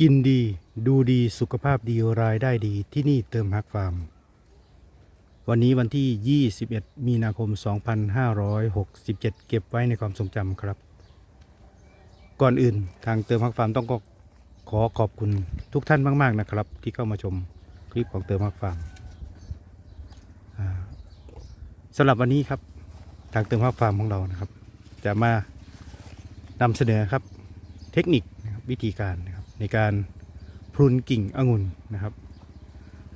กินดีดูดีสุขภาพดีรายได้ดีที่นี่เติมฮักฟาร์ม วันนี้วันที่ 21 มีนาคม 2567 เก็บไว้ในความทรงจำครับ ก่อนอื่นทางเติมฮักฟาร์มต้องก็ขอขอบคุณทุกท่านมาก ๆ นะครับ ที่เข้ามาชมคลิปของเติมฮักฟาร์มสำหรับวันนี้ครับทางเติมฮักฟาร์มของเรานะครับ จะมานำเสนอครับเทคนิควิธีการนะ ในการพรุนกิ่งองุ่นนะครับ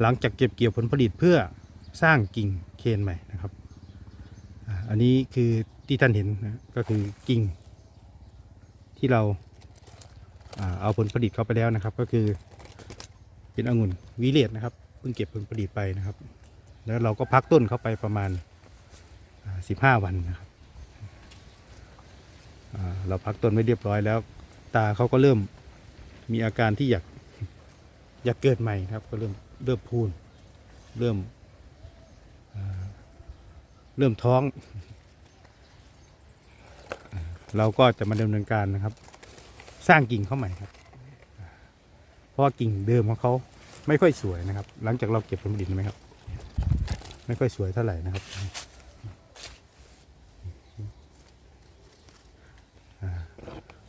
หลังจากเก็บเกี่ยวผลผลิตเพื่อสร้างกิ่งเคนใหม่นะครับ อันนี้คือที่ท่านเห็นนะก็คือกิ่ง ที่เราเอาผลผลิตเข้าไปแล้วนะครับ ก็คือเป็นองุ่นวิเลตนะครับเพิ่งเก็บผลผลิตไปนะครับ แล้วเราก็พักต้นเข้าไปประมาณ 15 วันนะครับเราพักต้นไว้เรียบร้อยแล้ว ตาเขาก็เริ่ม มีอาการที่อยากอยากเกิดใหม่ครับ ก็เริ่มเริ่มพูน เริ่มเริ่มท้อง เราก็จะมาดำเนินการนะครับ สร้างกิ่งเข้าใหม่ครับ เพราะว่ากิ่งเดิมของเขาไม่ค่อยสวยนะครับ หลังจากเราเก็บผลผลิตไหมครับ ไม่ค่อยสวยเท่าไหร่นะครับ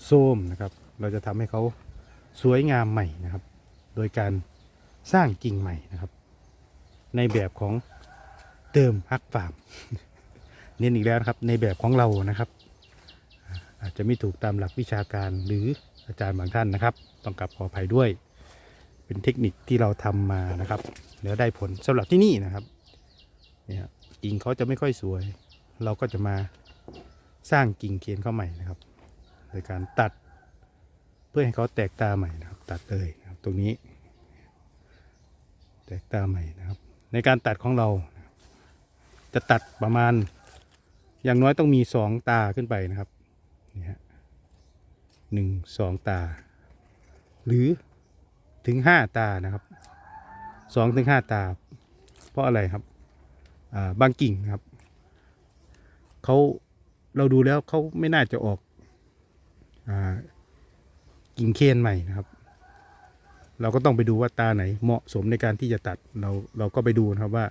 โซมนะครับ เราจะทำให้เขา สวยงามใหม่นะครับ โดยการสร้างกิ่งใหม่นะครับ ในแบบของเติมฮักฟาร์มเน้นอีกแล้วนะครับในแบบของเรานะครับ อาจจะไม่ถูกตามหลักวิชาการหรืออาจารย์บางท่านนะครับ ต้องกลับขออภัยด้วย เป็นเทคนิคที่เราทำมานะครับ แล้วได้ผลสำหรับที่นี่นะครับเนี่ยกิ่งเขาจะไม่ค่อยสวย เราก็จะมาสร้างกิ่งเคียนเข้าใหม่นะครับ โดยการตัด พื่อให้เขาแตกตาใหม่นะครับ ตัดเลยนะครับตรงนี้ แตกตาใหม่นะครับ ในการตัดของเรา จะตัดประมาณ อย่างน้อยต้องมีสองตาขึ้นไปนะครับนี่ฮะหนึ่งสองตา หรือถึงห้าตานะครับสองถึงห้าตา เพราะอะไรครับาบางกิ่งครับเขาเราดูแล้วเขาไม่น่าจะออกอา กิ่งเคนใหม่นะครับ เราก็ต้องไปดูว่าตาไหนเหมาะสมในการที่จะตัดเราเราก็ไปดูนะครับว่า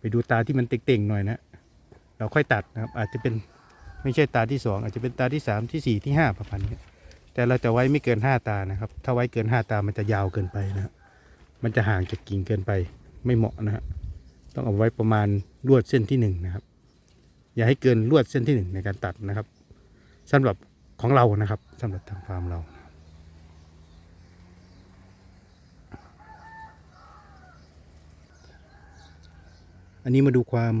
ไปดูตาที่มันเต่งๆหน่อยนะ เราค่อยตัดนะครับ อาจจะเป็นไม่ใช่ตาที่สองอาจจะเป็นตาที่สามที่สี่ที่ห้าประมาณนี้แต่เราจะไว้ไม่เกินห้าตานะครับ ถ้าไว้เกินห้าตามันจะยาวเกินไปนะมันจะห่างจากกิ่งเกินไปไม่เหมาะนะฮะต้องเอาไว้ประมาณลวดเส้นที่หนึ่งนะครับ อย่าให้เกินลวดเส้นที่หนึ่งในการตัดนะครับสำหรับของเรานะครับสำหรับทางฟาร์มเรา อันนี้มาดูความ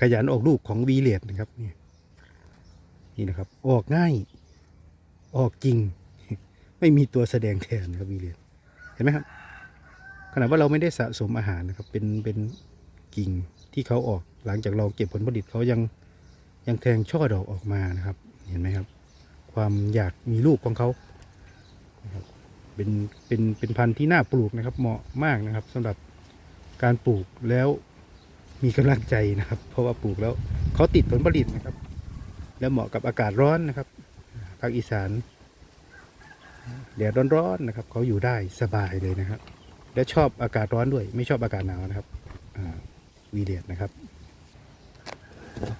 ขยันออกลูกของวีเลดนะครับนี่นี่นะครับ ออกง่าย ออกจริง ไม่มีตัวแสดงแทนครับวีเลดเห็นไหมครับขนาดว่าเราไม่ได้สะสมอาหารนะครับ เป็นเป็นกิ่งที่เขาออกหลังจากเราเก็บผลผลิตเขายังยังแทงช่อดอกออกมานะครับ เห็นไหมครับ ความอยากมีลูกของเขานะครับเป็นเป็นเป็นพันธุ์ที่น่าปลูกนะครับ เหมาะมากนะครับสำหรับการปลูกแล้ว มีกำลังใจนะครับ เพราะว่าปลูกแล้วเขาติดผลผลิตนะครับ แล้วเหมาะกับอากาศร้อนนะครับภาคอีสานแดดร้อนๆนะครับเขาอยู่ได้สบายเลยนะครับ และชอบอากาศร้อนด้วย ไม่ชอบอากาศหนาวนะครับวีเดียดนะครับ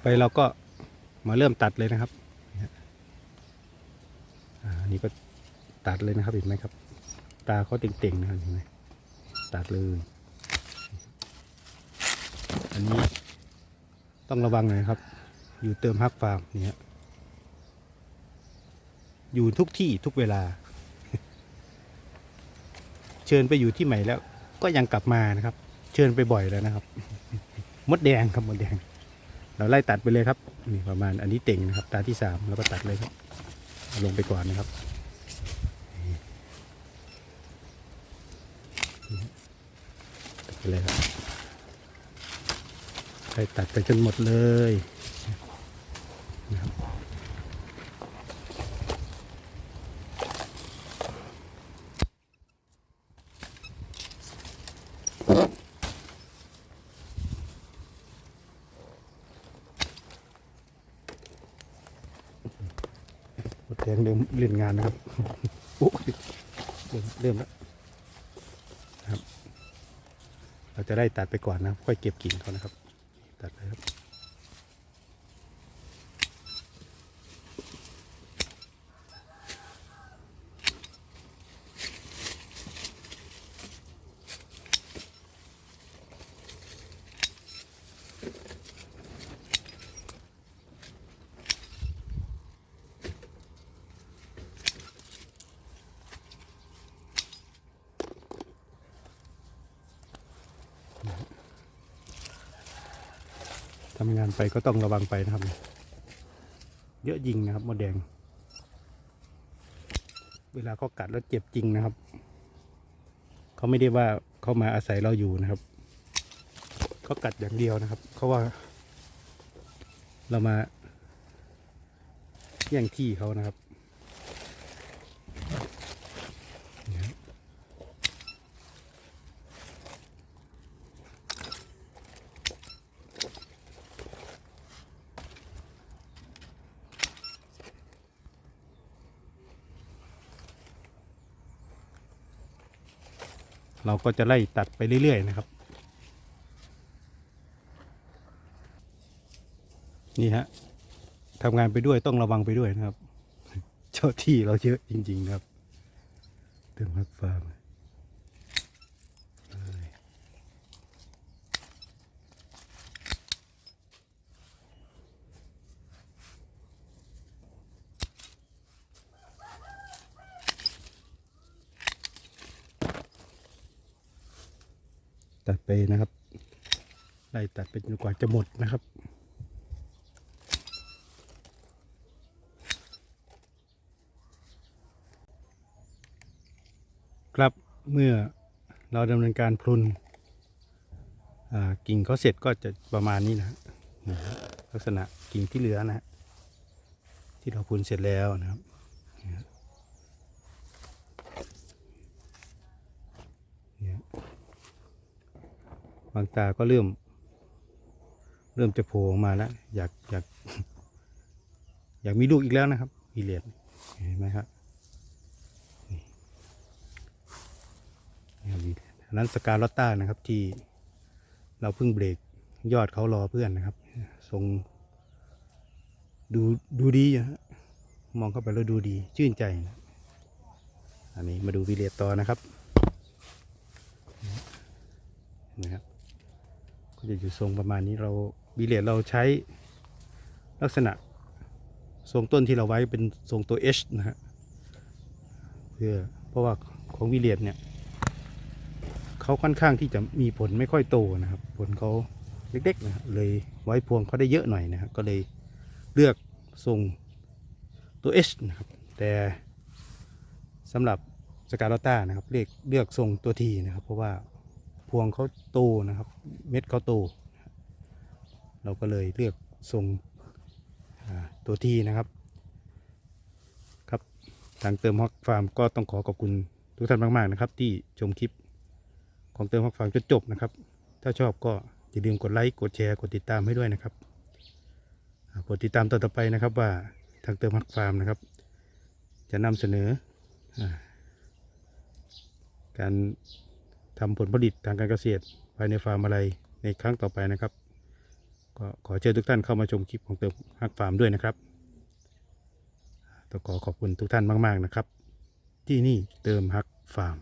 ไปเราก็มาเริ่มตัดเลยนะครับอันนี้ก็ตัดเลยนะครับเห็นไหมครับ ตาเขาเต่งๆนะครับเห็นไหมตัดเลย นนี้ต้องระวังหน่อยครับ อยู่เติมฮักฟาร์มเนี่ยอยู่ทุกที่ทุกเวลา เชิญไปอยู่ที่ใหม่แล้ว ก็ยังกลับมานะครับ เชิญไปบ่อยแล้วนะครับ มดแดงครับมดแดง เราไล่ตัดไปเลยครับนี่ประมาณอันนี้เต่งนะครับ ตาที่สามแล้วก็ตัดเลยครับ ลงไปก่อนนะครับตัดไปเลยครับ ไปตัดไปจนหมดเลยนะครับหมดแดงเดิมเล่นงานนะครับโอ้ยเริ่มเริ่มแล้วนะครับ เราจะได้ตัดไปก่อนนะ ค่อยเก็บกิ่งเขานะครับ ตัดไปครับ ทำงานไปก็ต้องระวังไปนะครับ เยอะจริงนะครับมดแดง เวลาเขากัดแล้วเจ็บจริงนะครับ เขาไม่ได้ว่าเขามาอาศัยเราอยู่นะครับ เขากัดอย่างเดียวนะครับ เขาว่า เรามาแย่งที่เขานะครับ เราก็จะไล่ตัดไปเรื่อย ๆ นะครับ นี่ฮะทำงานไปด้วยต้องระวังไปด้วยนะครับ เจ้าที่เราเยอะจริง ๆ ครับเติมฮักฟาร์ม ตัดไปนะครับไล่ตัดไปจนกว่าจะหมดนะครับ ครับเมื่อเราดำเนินการพรุนอ่ากิ่งเขาเสร็จก็จะประมาณนี้นะฮะลักษณะกิ่งที่เหลือนะฮะที่เราพรุนเสร็จแล้วนะครับเนี่ยเนี่ย บางตาก็เริ่ม เริ่มจะโผล่ออกมาแล้ว อยากอยากอยากมีลูกอีกแล้วนะครับอีเลียดเห็นไหมครับนี่อันนั้นสกาลอตต้านะครับที่เราเพิ่งเบรกยอดเขารอเพื่อนนะครับทรงดูดูดีอะฮะมองเข้าไปแล้วดูดีชื่นใจนะอันนี้มาดูวิเลตต่อนะครับนะครับ จะอยู่ทรงประมาณนี้เราวิเลตเราใช้ลักษณะทรงต้นที่เราไว้เป็นทรงตัว H นะฮะเพื่อเพราะว่าของวิเลตเนี่ยเขาค่อนข้างที่จะมีผลไม่ค่อยโตนะครับ ผลเขาเล็กๆนะครับเลยไว้พวงเขาได้เยอะหน่อยนะครับก็เลยเลือกทรงตัว H นะครับ แต่สำหรับสกาลต้านะครับเลือกเลือกทรงตัว T นะครับ เพราะว่า พวงเขาโตนะครับ เม็ดเขาโต เราก็เลยเลือกทรงตัว T นะครับ ครับทางเติมฮอกฟาร์มก็ต้องขอขอบคุณทุกท่านมาก ๆ นะครับ ที่ชมคลิปของเติมฮักฟังจนจบนะครับ ถ้าชอบก็อย่าลืมกดไลค์กดแชร์กดติดตามให้ด้วยนะครับกดติดตามต่อไปนะครับว่าทางเติมฮักฟาร์มนะครับ จะนำเสนออการ ทำผลผลิตทางการเกษตรภายในฟาร์มอะไรในครั้งต่อไปนะครับ ก็ขอเชิญทุกท่านเข้ามาชมคลิปของเติมฮักฟาร์มด้วยนะครับต้องขอขอบคุณทุกท่านมาก ๆนะครับ ที่นี่เติมฮักฟาร์ม